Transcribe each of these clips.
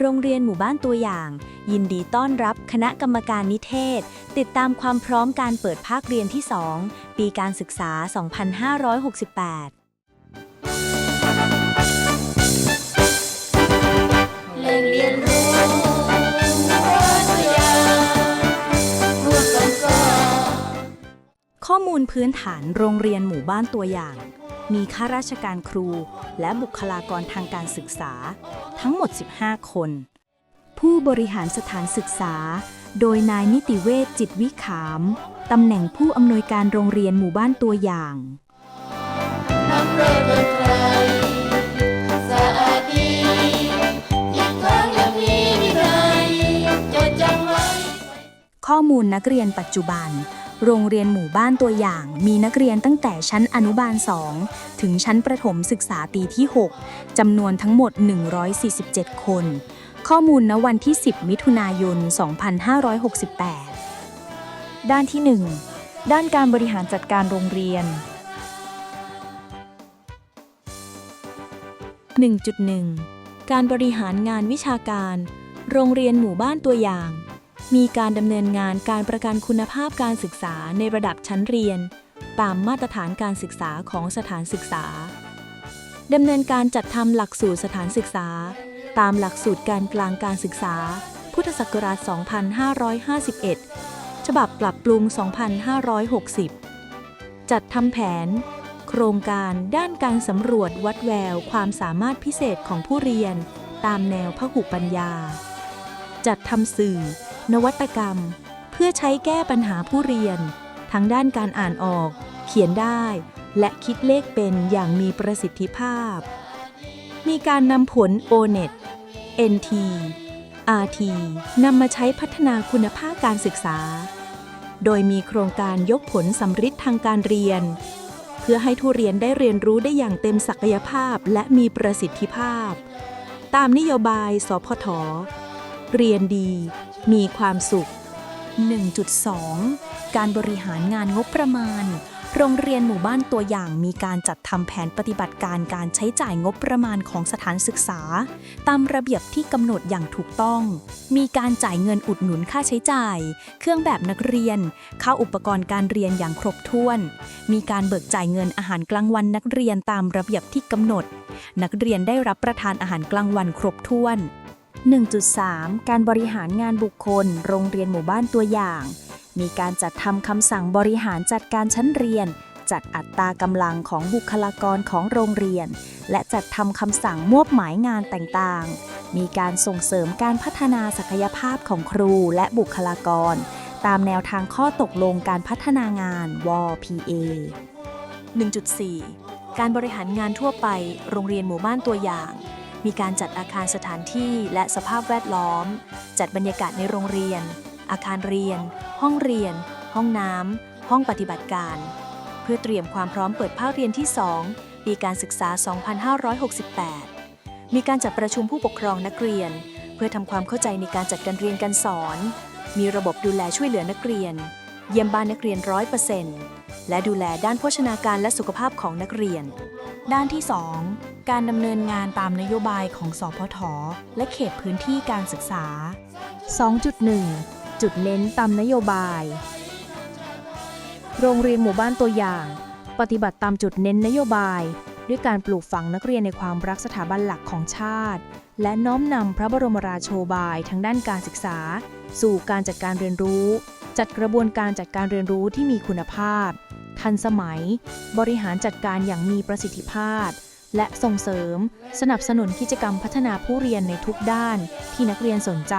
โรงเรียนหมู่บ้านตัวอย่าง ยินดีต้อนรับคณะกรรมการนิเทศ ติดตามความพร้อมการเปิดภาคเรียนที่ 2 ปีการศึกษา 2568แหล่งเรียนรู้ตัวอย่างร่วมกันสร้างข้อมูลพื้นฐานโรงเรียนหมู่บ้านตัวอย่าง มีข้าราชการครู และบุคลากรทางการศึกษา ทั้งหมด 15 คน ผู้บริหารสถานศึกษา โดยนายนิติเวชจิตวิขาม ตำแหน่งผู้อำนวยการโรงเรียนหมู่บ้านตัวอย่างข้อมูลนักเรียนปัจจุบัน โรงเรียนหมู่บ้านตัวอย่าง มีนักเรียนตั้งแต่ชั้นอนุบาล 2 ถึงชั้นประถมศึกษาปีที่ 6 จำนวนทั้งหมด 147 คน ข้อมูลณวันที่ 10 มิถุนายน 2568 ด้านที่ 1 ด้านการบริหารจัดการโรงเรียน 1.1 การบริหารงานวิชาการ โรงเรียนหมู่บ้านตัวอย่าง มีการดำเนินงานการประกันคุณภาพการศึกษาในระดับชั้นเรียน ตามมาตรฐานการศึกษาของสถานศึกษาดำเนินการจัดทำหลักสูตรสถานศึกษา ตามหลักสูตรการกลางการศึกษา พุทธศักราช 2551 ฉบับปรับปรุง 2560 จัดทำแผน โครงการด้านการสำรวจวัดแววความสามารถพิเศษของผู้เรียน ตามแนวพหุปัญญา จัดทำสื่อ นวัตกรรม เพื่อใช้แก้ปัญหาผู้เรียน ทั้งด้านการอ่านออก เขียนได้ และคิดเลขเป็นอย่างมีประสิทธิภาพ มีการนำผล O-NET NT RT นำมาใช้พัฒนาคุณภาพการศึกษา โดยมีโครงการยกผลสำฤทธิ์ทางการเรียน เพื่อให้ทุเรียนได้เรียนรู้ได้อย่างเต็มศักยภาพและมีประสิทธิภาพ ตามนโยบาย สพท เรียนดี มีความสุข 1.2 การบริหารงานงบประมาณ โรงเรียนหมู่บ้านตัวอย่างมีการจัดทำแผนปฏิบัติการการใช้จ่ายงบประมาณของสถานศึกษา ตามระเบียบที่กำหนดอย่างถูกต้อง มีการจ่ายเงินอุดหนุนค่าใช้จ่าย เครื่องแบบนักเรียน ค่าอุปกรณ์การเรียนอย่างครบถ้วน มีการเบิกจ่ายเงินอาหารกลางวันนักเรียนตามระเบียบที่กำหนด นักเรียนได้รับประทานอาหารกลางวันครบถ้วน 1.3 การบริหารงานบุคคล โรงเรียนหมู่บ้านตัวอย่าง มีการจัดทำคำสั่งบริหารจัดการชั้นเรียน จัดอัตรากำลังของบุคลากรของโรงเรียน และจัดทำคำสั่งมอบหมายงานต่างๆ มีการส่งเสริมการพัฒนาศักยภาพของครูและบุคลากร ตามแนวทางข้อตกลงการพัฒนางานว PA 1.4 การบริหารงานทั่วไป โรงเรียนหมู่บ้านตัวอย่าง มีการจัดอาคารสถานที่และสภาพแวดล้อม จัดบรรยากาศในโรงเรียน อาคารเรียน ห้องเรียน ห้องน้ำห้องปฏิบัติการ เพื่อเตรียมความพร้อมเปิดภาคเรียนที่ 2 ปีการศึกษา 2568 มีการจัดประชุมผู้ปกครองนักเรียน เพื่อทำความเข้าใจในการจัดการเรียนการสอน มีระบบดูแลช่วยเหลือนักเรียน เยี่ยมบ้านนักเรียนร้อยเปอร์เซ็นต์และดูแลด้านโภชนาการและสุขภาพของนักเรียน ด้านที่ 2 การดำเนินงานตามนโยบายของสพทและเขตพื้นที่การศึกษา 2.1 จุดเน้นตามนโยบาย โรงเรียนหมู่บ้านตัวอย่าง ปฏิบัติตามจุดเน้นนโยบาย ด้วยการปลูกฝังนักเรียนในความรักสถาบันหลักของชาติ และน้อมนำพระบรมราโชบายทางด้านการศึกษา สู่การจัดการเรียนรู้ จัดกระบวนการจัดการเรียนรู้ที่มีคุณภาพ ทันสมัย บริหารจัดการอย่างมีประสิทธิภาพ และส่งเสริม สนับสนุนกิจกรรมพัฒนาผู้เรียนในทุกด้านที่นักเรียนสนใจ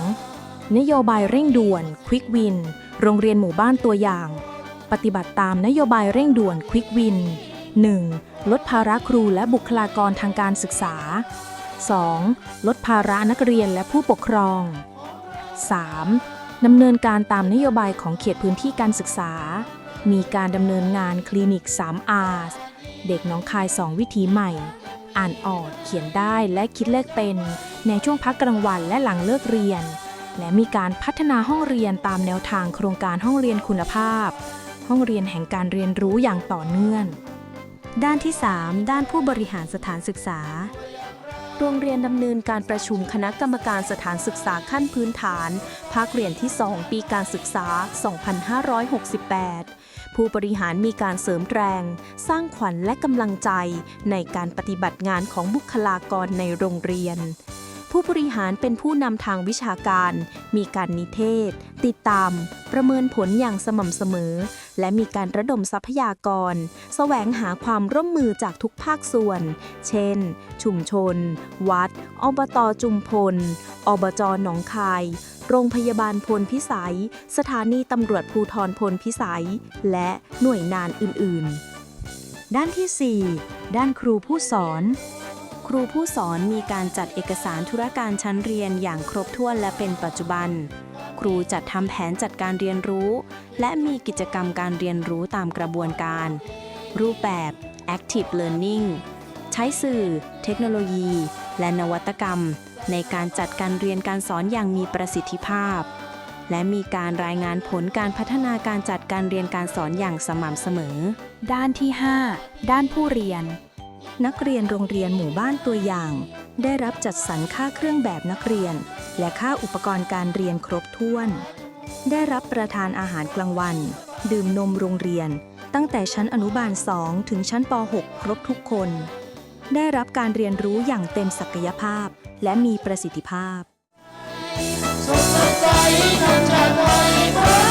2.2 นโยบายเร่งด่วน Quick Win โรงเรียนหมู่บ้านตัวอย่าง ปฏิบัติตามนโยบายเร่งด่วน Quick Win 1. ลดภาระครูและบุคลากรทางการศึกษา 2. ลดภาระนักเรียนและผู้ปกครอง 3. ดำเนินการตามนโยบายของเขตพื้นที่การศึกษา มีการดำเนินงานคลินิก 3R เด็กน้องคาย 2 วิธีใหม่ อ่านออก เขียนได้และคิดเลขเป็น ในช่วงพักกลางวันและหลังเลิกเรียน และมีการพัฒนาห้องเรียนตามแนวทางโครงการห้องเรียนคุณภาพ ห้องเรียนแห่งการเรียนรู้อย่างต่อเนื่อง ด้านที่ 3 ด้านผู้บริหารสถานศึกษา โรงเรียนดำเนินการประชุมคณะกรรมการสถานศึกษาขั้นพื้นฐาน ภาคเรียนที่ 2 ปีการศึกษา 2568 ผู้บริหารมีการเสริมแรง สร้างขวัญและกำลังใจในการปฏิบัติงานของบุคลากรในโรงเรียน ผู้บริหารเป็นผู้นำทางวิชาการ มีการนิเทศ ติดตาม ประเมินผลอย่างสม่ำเสมอ และมีการระดมทรัพยากร แสวงหาความร่วมมือจากทุกภาคส่วน เช่น ชุมชน วัด อบตจุมพล อบจหนองคาย โรงพยาบาลพลพิสัย สถานีตำรวจภูทรพลพิสัย และหน่วยงานอื่น ๆ ด้านที่ 4 ด้านครูผู้สอนครูผู้สอนมีการจัดเอกสารธุรการชั้นเรียนอย่างครบถ้วนและเป็นปัจจุบัน ครูจัดทำแผนจัดการเรียนรู้ และมีกิจกรรมการเรียนรู้ตามกระบวนการ รูปแบบ Active Learning ใช้สื่อ เทคโนโลยี และนวัตกรรม ในการจัดการเรียนการสอนอย่างมีประสิทธิภาพ และมีการรายงานผลการพัฒนาการจัดการเรียนการสอนอย่างสม่ำเสมอ ด้านที่ 5 ด้านผู้เรียน นักเรียนโรงเรียนหมู่บ้านตัวอย่าง ได้รับจัดสรรค่าเครื่องแบบนักเรียน และค่าอุปกรณ์การเรียนครบถ้วน ได้รับประทานอาหารกลางวัน ดื่มนมโรงเรียน ตั้งแต่ชั้นอนุบาล 2 ถึงชั้นป .6 ครบทุกคน ได้รับการเรียนรู้อย่างเต็มศักยภาพ และมีประสิทธิภาพ สดใสทำชาติไทยพร้อม